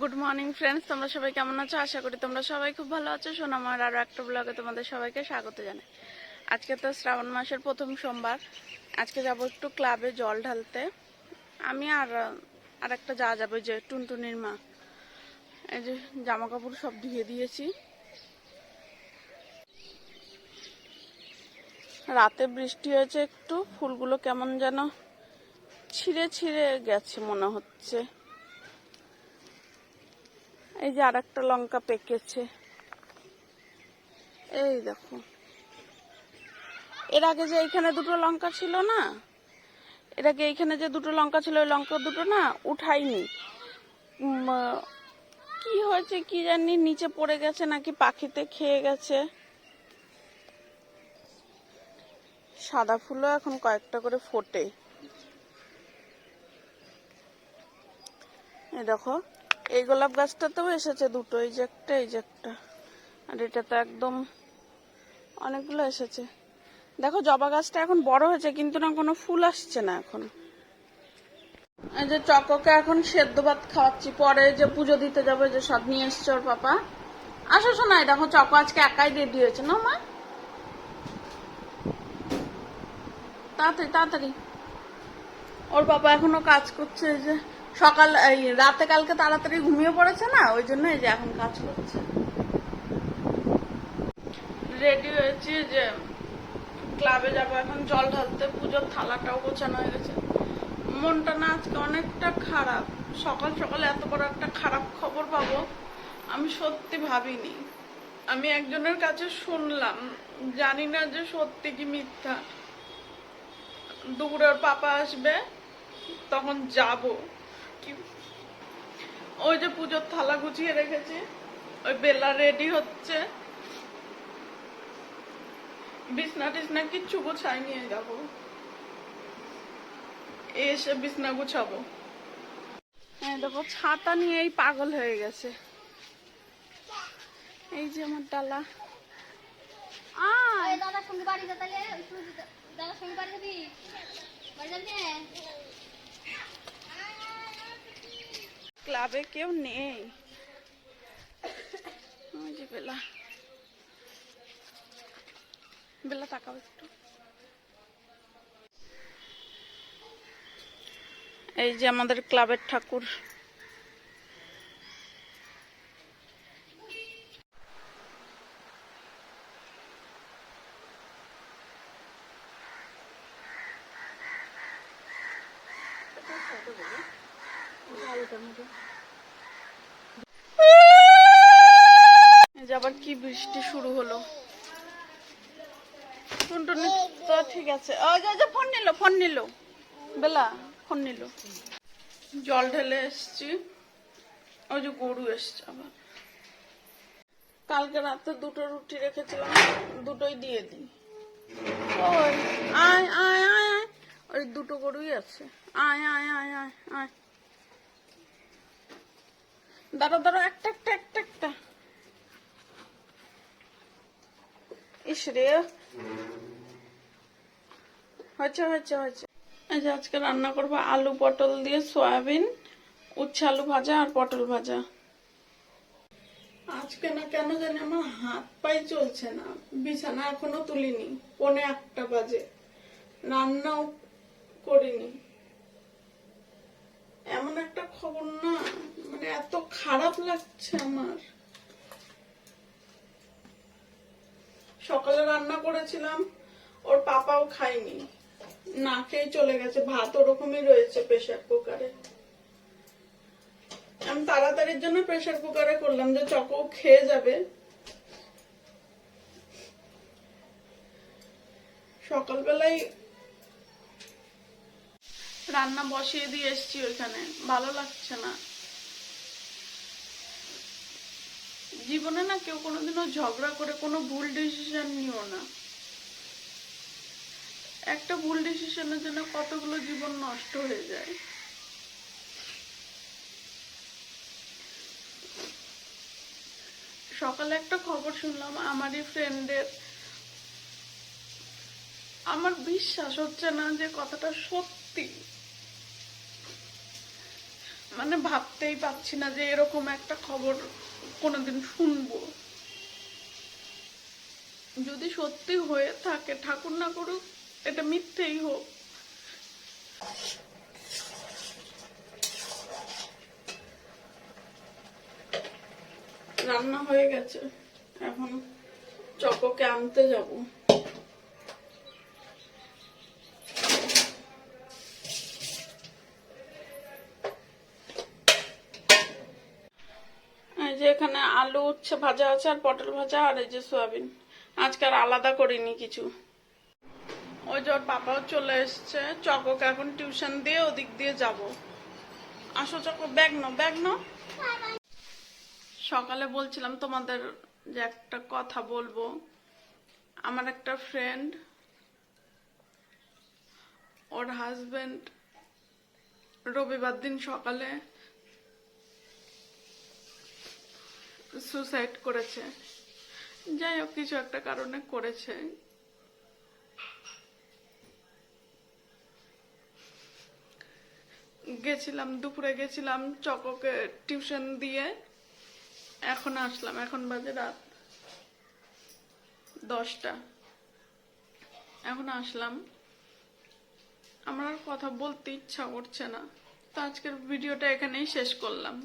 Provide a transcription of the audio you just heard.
Good morning friends তোমরা সবাই কেমন আছো? আশা করি তোমরা সবাই খুব ভালো আছো। শোনো আমার আরও একটা ব্লগে তোমাদের সবাইকে স্বাগত জানাই। আজকে তো শ্রাবণ মাসের প্রথম সোমবার। আজকে যাব একটু ক্লাবে জল ঢালতে। আমি আর আর একটা যা যাবে যে টুনটুনির মা। এই যে জামা কাপড় সব ধুয়ে দিয়েছি। রাতে বৃষ্টি হয়েছে একটু। ফুলগুলো কেমন যেন ছিঁড়ে ছিঁড়ে গেছে মনে হচ্ছে। এই যে আর একটা লঙ্কা পেকেছে। এই দেখো। এর আগে যে এইখানে দুটো লঙ্কা ছিল না, এর আগে এইখানে যে দুটো লঙ্কা ছিল, ওই লঙ্কা দুটো না উঠাইনি কি হয়েছে কি জানি, নিচে পড়ে গেছে নাকি পাখিতে খেয়ে গেছে। সাদা ফুলও এখন কয়েকটা করে ফোটে। এই দেখো। এই গোলাপ গাছটাতেও এসেছে দুটো, এই যে একটা, এই যে একটা। আর এটা তো একদম অনেকগুলো এসেছে। দেখো, জবা গাছটা এখন বড় হয়েছে, কিন্তু না কোনো ফুল আসছে না এখন। এই যে চককে এখন সেদ্ধ ভাত খাওয়াচ্ছি, পরে যে পুজো দিতে যাবে যে সব নিয়ে এসছে ওর পাপা। আসো শোনাই দেখো চকো আজকে একাই রেডি হয়েছে, না মা? তাড়াতাড়ি তাড়াতাড়ি। ওর বাবা এখনও কাজ করছে, এই যে সকাল, এই রাতে কালকে তাড়াতাড়ি ঘুমিয়ে পড়েছে না, ওই জন্য এই যে এখন কাজ করছে। রেডি হয়েছি যে ক্লাবে যাব, এখন জল ঢালতে, পুজোর থালাটাও গোছানো হয়ে গেছে। মনটা না আজকে অনেকটা খারাপ। সকাল সকালে এত বড় একটা খারাপ খবর পাবো, আমি সত্যি ভাবিনি। আমি একজনের কাছে শুনলাম, জানি না যে সত্যি কি মিথ্যা। দুপুরে ওর পাপা আসবে, তখন যাব। ওই যে পুজোর থালা গুছিয়ে রেখেছি। ওই বেলা রেডি হচ্ছে। বিছনা টিছনা কিচ্ছু গুছাই নিয়ে যাব এসে বিছনা গুছাবো। হ্যাঁ দেখো ছাতা নিয়েই পাগল হয়ে গেছে। এই যে আমার ডালা। দাদার সঙ্গে বাড়ি যা তাহলে। ওই সুজি দা- দাদার সঙ্গে বাড়ি যাবি? বাড়ি যাবি ক্লাবে কেউ নেই। বেলা। বেলা তাকাও একটু। এই যে আমাদের ক্লাবের ঠাকুর। এই যে আবার কি বৃষ্টি শুরু হলো? টুনটুনি, তো ঠিক আছে। ওই যে- ফোন নিল ফোন নিল। বেলা, ফোন নিল। জল ঢেলে এসছি। ওই যে গরু এসছে আবার। কালকে রাতে দুটো রুটি রেখেছিলাম, দুটোই দিয়ে দিই। ওই, আয় আয় আয় আয়। ওই দুটো গরুই আছে। আয় আয় আয় আয় আয়। দাঁড়া দাঁড়া একটা ইস রে হয়েছে হয়েছে হয়েছে এই আজকে রান্না করব আলু পটল দিয়ে সয়াবিন, উচ্ছে আলু ভাজা আর পটল ভাজা। আজকে না কেন জানি আমার হাত পাই চলছে না। বিছানা এখনও তুলিনি, পনে একটা বাজে। রান্নাও করিনি। এমন একটা খবর না মানে এত খারাপ লাগছে আমার। সকালে রান্না করেছিলাম, ওর পাপাও খায়নি। না খেয়ে চলে গেছে, ভাত ওরকমই রয়েছে প্রেসার কুকারে আমি তাড়াতাড়ির জন্য প্রেসার কুকারে করলাম যে চকও খেয়ে যাবে। সকালবেলায় রান্না বসিয়ে দিয়ে এসছি ওইখানে, ভালো লাগছে না। জীবনে না কেউ কোনোদিনও ঝগড়া করে, কোনো ভুল ডিসিশন নিও না। একটা ভুল ডিসিশনের জন্য কতগুলো জীবন নষ্ট হয়ে যায়। সকালে একটা খবর শুনলাম, আমারই ফ্রেন্ডের। আমার বিশ্বাস হচ্ছে না যে কথাটা সত্যি। মানে ভাবতেই পারছি না যে এরকম একটা খবর কোনোদিন শুনব। যদি সত্যি হয়ে থাকে, ঠাকুর না করুক, এটা মিথ্যেই হোক। রান্না হয়ে গেছে। এখন চকোকে আনতে যাব। যে এখানে আলু, উচ্ছে ভাজা আছে আর পটল ভাজা আর এই যে সয়াবিন। আজকে আর আলাদা করিনি কিছু। ওই যে ওর পাপাও চলে এসছে। চকোকে এখন টিউশন দিয়ে ওদিক দিয়ে যাব। আসো চকো, ব্যাগ নাও ব্যাগ নাও। সকালে বলছিলাম তোমাদের যে একটা কথা বলব। আমার একটা ফ্রেন্ড ওর হাজবেন্ড রবিবার দিন সকালে সুসাইড করেছে। যাই হোক কিছু একটা কারণে করেছে। গেছিলাম, দুপুরে গেছিলাম চককে টিউশন দিয়ে। এখন আসলাম, এখন বাজে রাত দশটা। এখন আসলাম। আমার আর কথা বলতে ইচ্ছা করছে না। তো আজকের ভিডিওটা এখানেই শেষ করলাম।